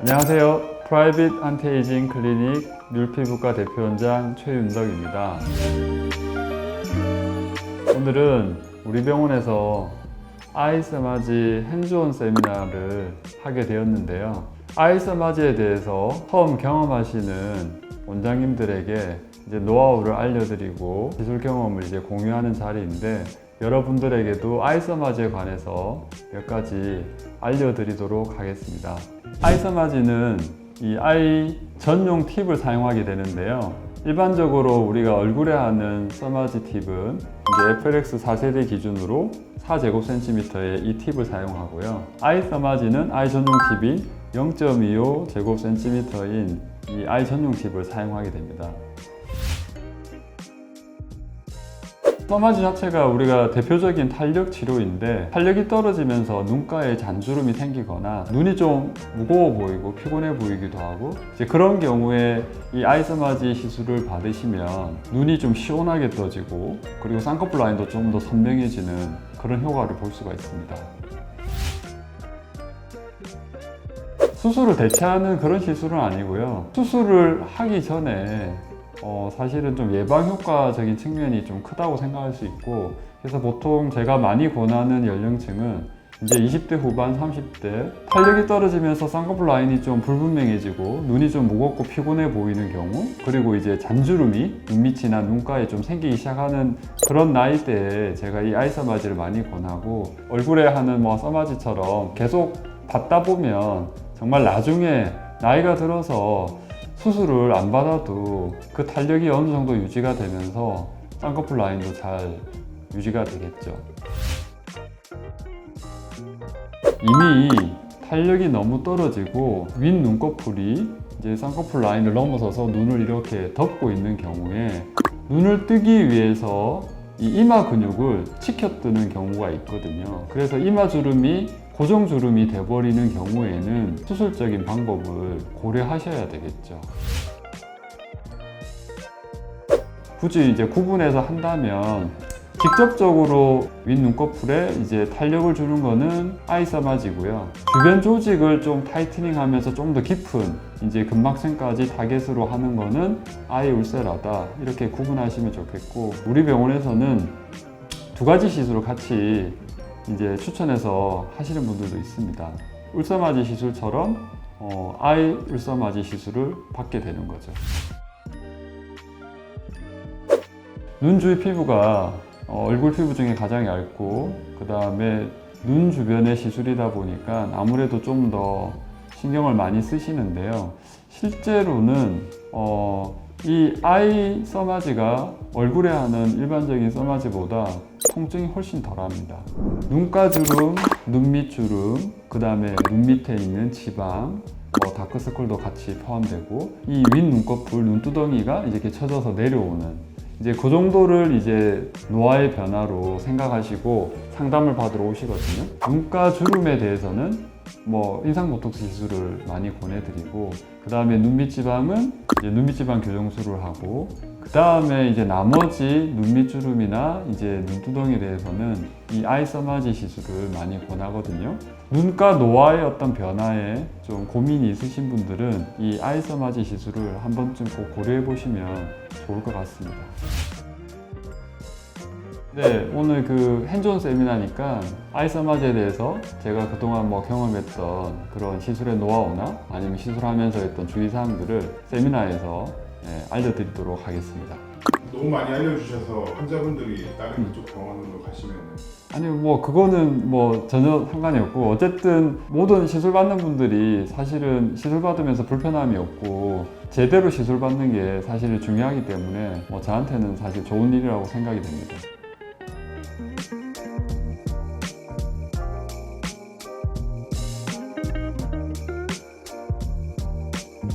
안녕하세요. 프라이빗 안티에이징 클리닉 뮬피부과 대표원장 최윤덕입니다. 오늘은 우리 병원에서 아이스마지 핸즈온 세미나를 하게 되었는데요. 아이스마지에 대해서 처음 경험하시는 원장님들에게 이제 노하우를 알려드리고 기술 경험을 이제 공유하는 자리인데 여러분들에게도 아이서마지에 관해서 몇 가지 알려드리도록 하겠습니다. 아이서마지는 이 아이 전용 팁을 사용하게 되는데요. 일반적으로 우리가 얼굴에 하는 서마지 팁은 FLX 4세대 기준으로 4제곱cm의 이 팁을 사용하고요. 아이 서마지는 아이 전용 팁이 0.25 제곱cm인 이 아이 전용 팁을 사용하게 됩니다. 써마지 자체가 우리가 대표적인 탄력 치료인데 탄력이 떨어지면서 눈가에 잔주름이 생기거나 눈이 좀 무거워 보이고 피곤해 보이기도 하고 이제 그런 경우에 이 아이서마지 시술을 받으시면 눈이 좀 시원하게 떠지고 그리고 쌍꺼풀 라인도 좀 더 선명해지는 그런 효과를 볼 수가 있습니다. 수술을 대체하는 그런 시술은 아니고요. 수술을 하기 전에 어, 사실은 좀 예방 효과적인 측면이 좀 크다고 생각할 수 있고 그래서 보통 제가 많이 권하는 연령층은 이제 20대 후반, 30대 탄력이 떨어지면서 쌍꺼풀 라인이 좀 불분명해지고 눈이 좀 무겁고 피곤해 보이는 경우 그리고 이제 잔주름이 눈밑이나 눈가에 좀 생기기 시작하는 그런 나이대에 제가 이 아이서마지를 많이 권하고 얼굴에 하는 뭐 서마지처럼 계속 받다 보면 정말 나중에 나이가 들어서 수술을 안 받아도 그 탄력이 어느 정도 유지가 되면서 쌍꺼풀 라인도 잘 유지가 되겠죠. 이미 탄력이 너무 떨어지고 윗 눈꺼풀이 이제 쌍꺼풀 라인을 넘어서서 눈을 이렇게 덮고 있는 경우에 눈을 뜨기 위해서 이 이마 근육을 치켜뜨는 경우가 있거든요. 그래서 이마 주름이 고정 주름이 돼버리는 경우에는 수술적인 방법을 고려하셔야 되겠죠. 굳이 이제 구분해서 한다면 직접적으로 윗 눈꺼풀에 이제 탄력을 주는 거는 아이서마지고요. 주변 조직을 좀 타이트닝 하면서 좀 더 깊은 이제 근막층까지 타겟으로 하는 거는 아이 울세라다. 이렇게 구분하시면 좋겠고, 우리 병원에서는 두 가지 시술을 같이 이제 추천해서 하시는 분들도 있습니다. 울서마지 시술처럼 어, 아이 울서마지 시술을 받게 되는 거죠. 눈 주위 피부가 어, 얼굴 피부 중에 가장 얇고 그 다음에 눈 주변의 시술이다 보니까 아무래도 좀 더 신경을 많이 쓰시는데요. 실제로는 어, 이 아이 써마지가 얼굴에 하는 일반적인 써마지보다 통증이 훨씬 덜합니다. 눈가 주름, 눈밑 주름, 그 다음에 눈 밑에 있는 지방, 뭐 다크서클도 같이 포함되고 이 윗 눈꺼풀, 눈두덩이가 이렇게 쳐져서 내려오는 이제 그 정도를 이제 노화의 변화로 생각하시고 상담을 받으러 오시거든요. 눈가 주름에 대해서는 뭐 인상 보톡스 시술을 많이 권해드리고 그 다음에 눈밑 지방은 이제 눈밑 지방 교정술을 하고 그 다음에 이제 나머지 눈밑 주름이나 이제 눈두덩이에 대해서는 이 아이서마지 시술을 많이 권하거든요. 눈가 노화의 어떤 변화에 좀 고민이 있으신 분들은 이 아이서마지 시술을 한 번쯤 꼭 고려해 보시면 좋을 것 같습니다. 네, 오늘 그 핸즈온 세미나니까 아이서마지에 대해서 제가 그동안 뭐 경험했던 그런 시술의 노하우나 아니면 시술하면서 했던 주의사항들을 세미나에서 네, 알려드리도록 하겠습니다. 너무 많이 알려주셔서 환자분들이 다른 그쪽 병원으로 가시면 아니 뭐 그거는 뭐 전혀 상관이 없고 어쨌든 모든 시술 받는 분들이 사실은 시술 받으면서 불편함이 없고 제대로 시술 받는 게 사실 중요하기 때문에 뭐 저한테는 사실 좋은 일이라고 생각이 됩니다.